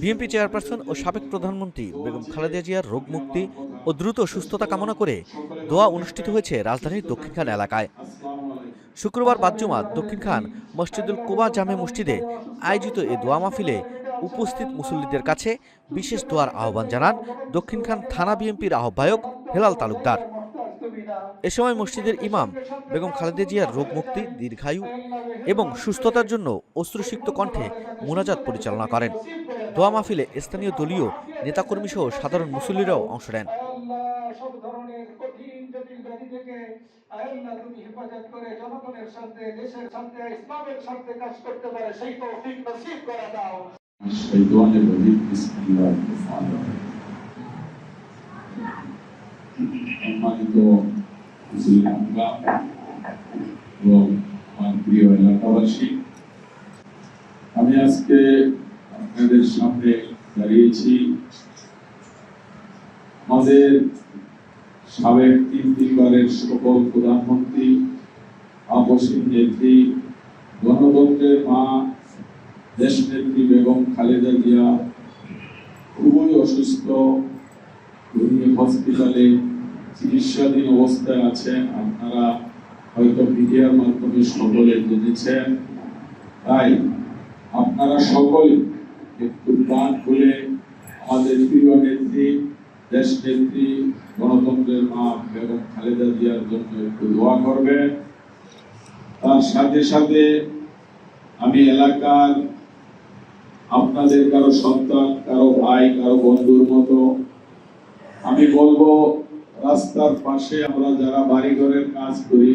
BNP chairperson ও সাবেক প্রধানমন্ত্রী বেগম খালেদা জিয়ার রোগ মুক্তি ও দ্রুত সুস্থতা কামনা করে দোয়া অনুষ্ঠিত হয়েছে রাজধানীর দক্ষিণখান এলাকায়। শুক্রবার বাদ দক্ষিণ খান মসজিদুল কুবা জামে মসজিদে আয়োজিত এ দোয়া মাহফিলে উপস্থিত মুসল্লিদের কাছে বিশেষ দোয়ার আহ্বান জানান দক্ষিণ খান থানা বিএনপির আহ্বায়ক হেলাল তালুকদার। এ সময় মসজিদের ইমাম বেগম খালেদা জিয়ার রোগ মুক্তি দীর্ঘায়ু এবং সুস্থতার জন্য অশ্রুসিক্ত কণ্ঠে মোনাজাত পরিচালনা করেন দোয়া মাহফিলে স্থানীয় দলীয় নেতাকর্মী সহ সাধারণ মুসল্লিরাও অংশ নেন আল্লাহ সব ধরনের কঠিন জটিল ব্যাধি থেকে আল্লাহ তুমি হেফাজত করে জনগণের স্বার্থে দেশের স্বার্থে ইসলামের স্বার্থে কাজ করতে পারে সেই তৌফিক নসিব করে দাও الشيطان الرجيم بسم الله الرحمن الرحيم সম্মানিত এলাকাবাসী আমি আজকে আপনাদের সামনে দাঁড়িয়েছি। আমাদের সাবেক তিন তিনবারের সকল প্রধানমন্ত্রী আপসীন নেত্রী, গণতন্ত্রের মা, দেশনেত্রী বেগম খালেদা জিয়া, খুবই অসুস্থ হসপিটালে চিকিৎসাধীন অবস্থায় আছেন। আপনারা হয়তো মিডিয়ার মাধ্যমে সকলে জেনেছেন। তাই আপনারা সকলে একটু প্রাণ খুলে আমাদের প্রিয় নেত্রী, দেশ নেত্রী, গণতন্ত্রের মা বেগম খালেদা জিয়ার জন্য একটু দোয়া করবেন। তার সাথে সাথে আমি এলাকার আপনাদের কারও সন্তান, কারও ভাই, কারও বন্ধুর মতো আমি বলব রাস্তার পাশে আমরা যারা বাড়ি ঘরের কাজ করি,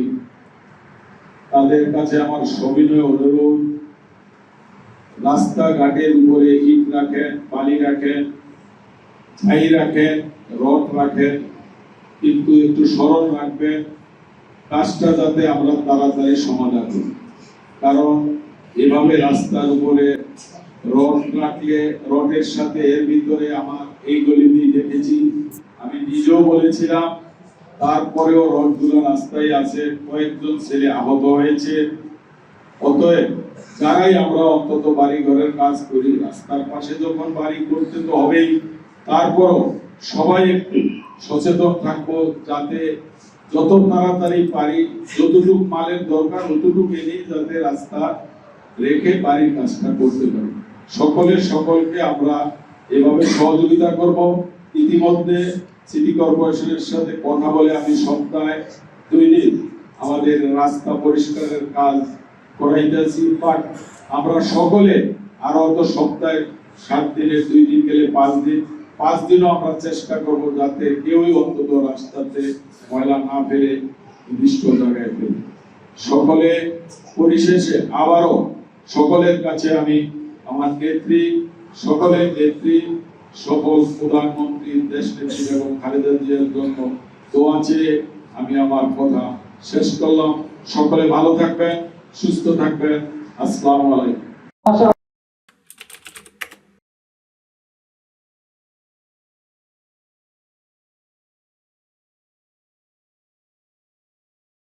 তাদের কাছে আমার সবিনয় অনুরোধ। রাস্তাঘাটের উপরে ইট রাখেন, বালি রাখেন, ছাই রাখেন, রড রাখেন, কিন্তু একটু স্মরণ রাখবেন। কাজটা যাতে আমরা তাড়াতাড়ি সমাধান করি। কারণ এভাবে রাস্তার উপরে রড রাখলে, রডের সাথে এর ভিতরে আমার এই গলি দিয়ে দেখেছি আমি নিজেও বলেছিলাম, তারপরেও রডগুলো রাস্তায় আছে, কয়েকজন ছেলে আহত হয়েছে। অতএব যারাই আমরা অন্তত বাড়ি ঘরের কাজ করি, রাস্তার পাশে যখন বাড়ি করতে তো হবেই, তারপরও সবাই একটু সচেতন থাকব যাতে যত তাড়াতাড়ি পারি, যতটুক মালের দরকার ততটুক এনেই যাতে রাস্তা রেখে বাড়ির কাজটা করতে পারি। সকলের সকলকে আমরা এভাবে সহযোগিতা করব। ইতিমধ্যে সিটি কর্পোরেশনের সাথে কথা বলে আমি সপ্তাহে দুই দিন আমাদের রাস্তা পরিষ্কারের কাজ করাইতেছি বাট আমরা সকলে আরও তো সপ্তাহে সাত দিনে দুই দিন গেলে পাঁচ দিন। পাঁচ দিনও আমরা চেষ্টা করব যাতে কেউই অন্তত রাস্তাতে ময়লা না ফেলে, নির্দিষ্ট জায়গায় ফেলে। সকলে পরিশেষে আবারও সকলের কাছে আমি আমার নেত্রী, সকলের নেত্রী সকল প্রধানমন্ত্রী দেশ নেত্রী এবং খালেদা জিয়ার জন্য দোয়া চেয়ে আমি আমার কথা শেষ করলাম। সকলে ভালো থাকবেন, সুস্থ থাকবেন। আসসালামু আলাইকুম।